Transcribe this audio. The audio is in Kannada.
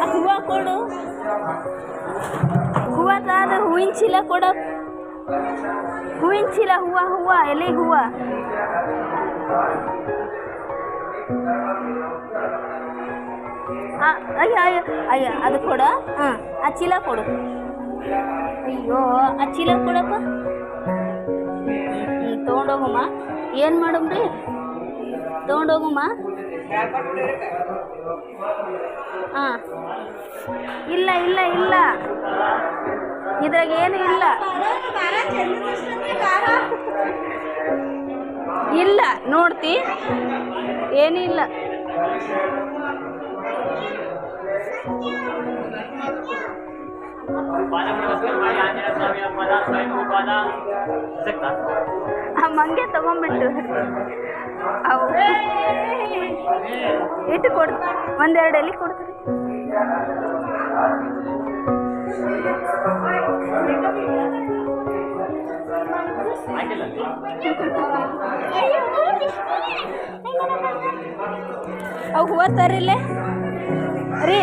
ಆ ಹೂವು ಕೊಡು ಹೂವು ತಾದ ಹೂವಿನ ಚೀಲ ಕೊಡ ಹೂವಿನ ಚೀಲ ಹೂವು ಹೂವು ಎಲೆ ಹೂವು ಆ, ಅಯ್ಯ ಅಯ್ಯೋ ಅಯ್ಯೋ ಅದು ಕೊಡು. ಹಾಂ. ಆ ಚೀಲ ಕೊಡು. ಅಯ್ಯೋ ಆ ಚೀಲ ಕೊಡಪ್ಪ. ತೊಗೊಂಡೋಗಮ್ಮ. ಏನು ಮಾಡಮ್ರಿ? ತೊಗೊಂಡೋಗಮ್ಮ. ಹಾಂ. ಇಲ್ಲ ಇಲ್ಲ ಇಲ್ಲ. ಇದ್ರಾಗ ಏನು ಇಲ್ಲ. ಇಲ್ಲ ನೋಡ್ತಿ. ಏನಿಲ್ಲ. ಮಂಗೆ ತಗೊಂಡ್ಬಿಟ್ಟು ಅವು. ಇಟ್ಟು ಕೊಡ್. ಒಂದೆರಡು ಎಲೆ ಕೊಡ್ತಾರೆ ಅವು ಹೂವು ತರ್ರಿಲ್ಲೇ ರೀ.